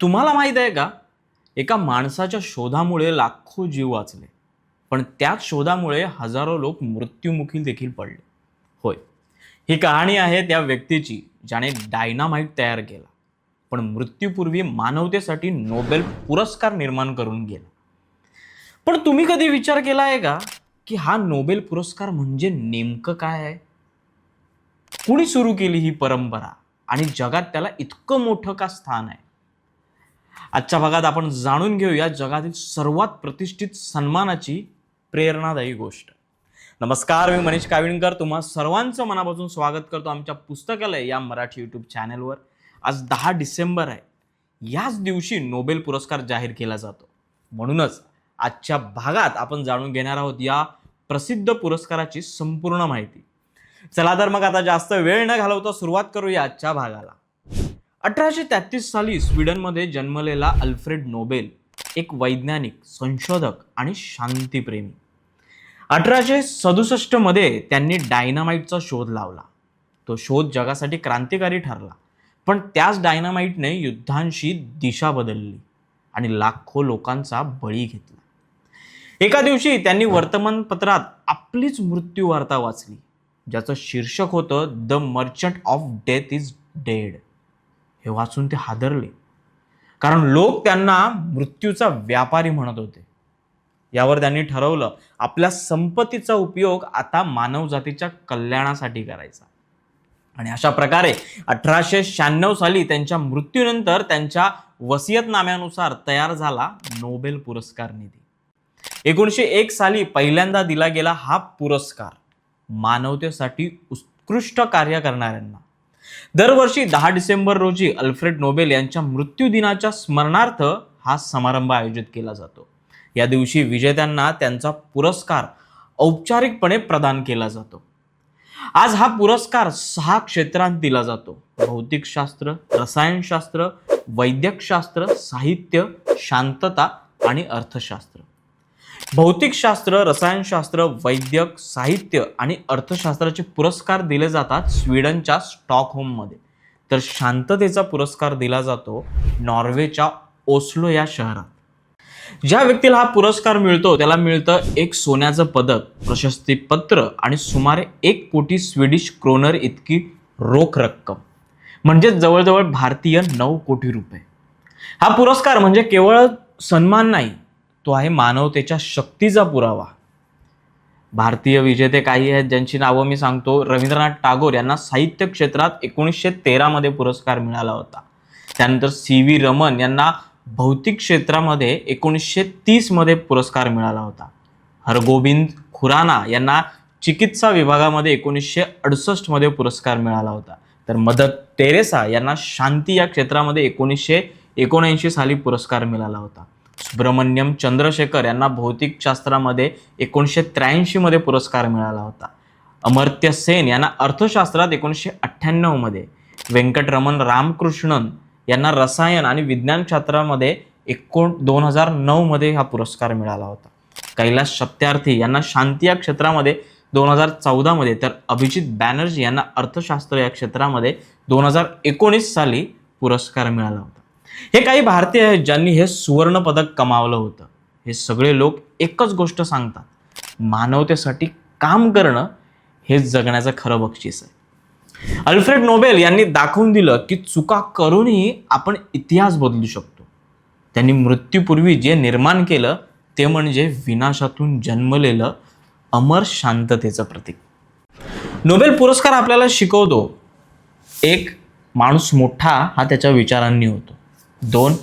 तुम्हाला माहीत आहे का? एका माणसाच्या शोधामुळे लाखो जीव वाचले. पण त्याच शोधामुळे हजारो लोक मृत्युमुखी देखील पडले. होय. ही कहाणी आहे त्या व्यक्तीची ज्याने डायनामाइट तयार केला. पण मृत्यूपूर्वी मानवतेसाठी नोबेल पुरस्कार निर्माण करून गेला. पण तुम्ही कधी विचार केला आहे का की हा नोबेल पुरस्कार म्हणजे नेमकं काय आहे? कुणी सुरू केली ही परंपरा? आणि जगात त्याला इतकं मोठं का स्थान आहे? आजच्या भागात आपण जाणून घेऊया जगातील सर्वात प्रतिष्ठित सन्मानाची प्रेरणादायी गोष्ट. नमस्कार मी मनीष काविणकर. तुम्हा सर्वांचं मनापासून स्वागत करतो आमच्या पुस्तकालय या मराठी यूट्यूब चॅनेलवर आज दहा डिसेंबर आहे. याच दिवशी नोबेल पुरस्कार जाहीर केला जातो. म्हणूनच आजच्या भागात आपण जाणून घेणार आहोत या प्रसिद्ध पुरस्काराची संपूर्ण माहिती. चला तर मग आता जास्त वेळ न घालवता सुरुवात करूया आजच्या भागाला. अठराशे तेहतीस साली स्वीडनमध्ये जन्मलेला अल्फ्रेड नोबेल एक वैज्ञानिक संशोधक आणि शांतीप्रेमी. अठराशे सदुसष्टमध्ये त्यांनी डायनामाईटचा शोध लावला. तो शोध जगासाठी क्रांतिकारी ठरला पण त्याच डायनामाईटने युद्धांशी दिशा बदलली आणि लाखो लोकांचा बळी घेतला. एका दिवशी त्यांनी वर्तमानपत्रात आपलीच मृत्यू वार्ता वाचली ज्याचं शीर्षक होतं the merchant of death is dead. हे वाचून ते हादरले. कारण लोक त्यांना मृत्यूचा व्यापारी म्हणत होते. यावर त्यांनी ठरवलं आपल्या संपत्तीचा उपयोग आता मानवजातीच्या कल्याणासाठी करायचा. आणि अशा प्रकारे अठराशे शहाण्णव साली त्यांच्या मृत्यूनंतर त्यांच्या वसियतनाम्यानुसार तयार झाला नोबेल पुरस्कार निधी. एकोणीसशे एक साली पहिल्यांदा दिला गेला हा पुरस्कार मानवतेसाठी उत्कृष्ट कार्य करणाऱ्यांना. दरवर्षी दहा डिसेंबर रोजी अल्फ्रेड नोबेल यांच्या मृत्यूदिनाच्या स्मरणार्थ हा समारंभ आयोजित केला जातो. या दिवशी विजेत्यांना त्यांचा पुरस्कार औपचारिकपणे प्रदान केला जातो. आज हा पुरस्कार सहा क्षेत्रांत दिला जातो. भौतिकशास्त्र रसायनशास्त्र वैद्यकशास्त्र साहित्य शांतता आणि अर्थशास्त्र. भौतिकशास्त्र रसायनशास्त्र वैद्यक साहित्य आणि अर्थशास्त्राचे पुरस्कार दिले जातात स्वीडनच्या स्टॉकहोममध्ये. तर शांततेचा पुरस्कार दिला जातो नॉर्वेच्या ओस्लो या शहरात. ज्या व्यक्तीला हा पुरस्कार मिळतो त्याला मिळतं एक सोन्याचं पदक प्रशस्तीपत्र आणि सुमारे एक कोटी स्वीडिश क्रोनर इतकी रोख रक्कम. म्हणजे जवळजवळ भारतीय नऊ कोटी रुपये. हा पुरस्कार म्हणजे केवळ सन्मान नाही तो आहे मानवतेच्या शक्तीचा पुरावा. भारतीय विजेते काही आहेत ज्यांची नावं मी सांगतो. रवींद्रनाथ टागोर यांना साहित्य क्षेत्रात एकोणीसशे तेरामध्ये पुरस्कार मिळाला होता. त्यानंतर सी व्ही रमन यांना भौतिक क्षेत्रामध्ये एकोणीसशे तीसमध्ये पुरस्कार मिळाला होता. हरगोविंद खुराना यांना चिकित्सा विभागामध्ये एकोणीसशे अडुसष्टमध्ये पुरस्कार मिळाला होता. तर मदर टेरेसा यांना शांती या क्षेत्रामध्ये एकोणीसशे एकोणऐंशी साली पुरस्कार मिळाला होता. सुब्रमण्यम चंद्रशेखर यांना भौतिकशास्त्रामध्ये एकोणीसशे त्र्याऐंशीमध्ये पुरस्कार मिळाला होता. अमर्त्य सेन यांना अर्थशास्त्रात एकोणीसशे अठ्ठ्याण्णवमध्ये व्यंकटरमण रामकृष्णन यांना रसायन आणि विज्ञान क्षेत्रामध्ये एकोण दोन हजार नऊमध्ये हा पुरस्कार मिळाला होता. कैलास सत्यार्थी यांना शांती या क्षेत्रामध्ये दोन हजार चौदामध्ये तर अभिजित बॅनर्जी यांना अर्थशास्त्र या क्षेत्रामध्ये दोन हजार एकोणीस साली पुरस्कार मिळाला होता. हे काही भारतीय आहेत ज्यांनी हे सुवर्ण पदक कमावलं होतं. हे सगळे लोक एकच गोष्ट सांगतात. मानवतेसाठी काम करणं हे जगण्याचं खरं बक्षीस आहे. अल्फ्रेड नोबेल यांनी दाखवून दिलं की चुका करूनही आपण इतिहास बदलू शकतो. त्यांनी मृत्यूपूर्वी जे निर्माण केलं ते म्हणजे विनाशातून जन्मलेलं अमर शांततेचं प्रतीक. नोबेल पुरस्कार आपल्याला शिकवतो. एक माणूस मोठा हा त्याच्या विचारांनी होतो. दोन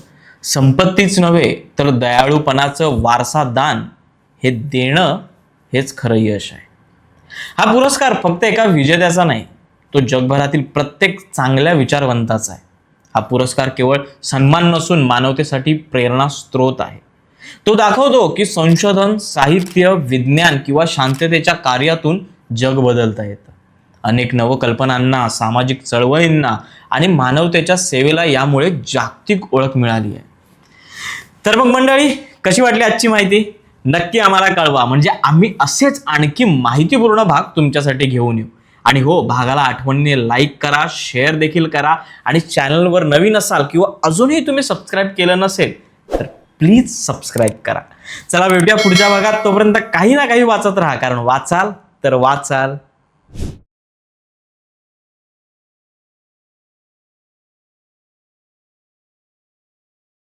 संपत्तीच नव्हे तर दयाळूपणाचं वारसा दान हे देणं हेच खरं यश आहे. हा पुरस्कार फक्त एका विजेत्याचा नाही तो जगभरातील प्रत्येक चांगल्या विचारवंताचा आहे. हा पुरस्कार केवळ सन्मान नसून मानवतेसाठी प्रेरणा स्रोत आहे. तो दाखवतो की संशोधन साहित्य विज्ञान किंवा शांततेच्या कार्यातून जग बदलता येतं. अनेक नवकल्पनांना सामाजिक चळवळींना आणि मानवतेच्या सेवेला यामुळे जागतिक ओळख मिळाली आहे. तर मग मंडळी कशी वाटली आजची माहिती? नक्की आम्हाला कळवा. म्हणजे आम्ही असेच आणखी माहितीपूर्ण भाग तुमच्यासाठी घेऊन येऊ. आणि हो भागाला आठवणीने लाईक करा शेअर देखील करा आणि चॅनलवर नवीन असाल किंवा अजूनही तुम्ही सबस्क्राईब केलं नसेल तर प्लीज सबस्क्राईब करा. चला भेटूया पुढच्या भागात. तोपर्यंत काही ना काही वाचत राहा. कारण वाचाल तर वाचाल.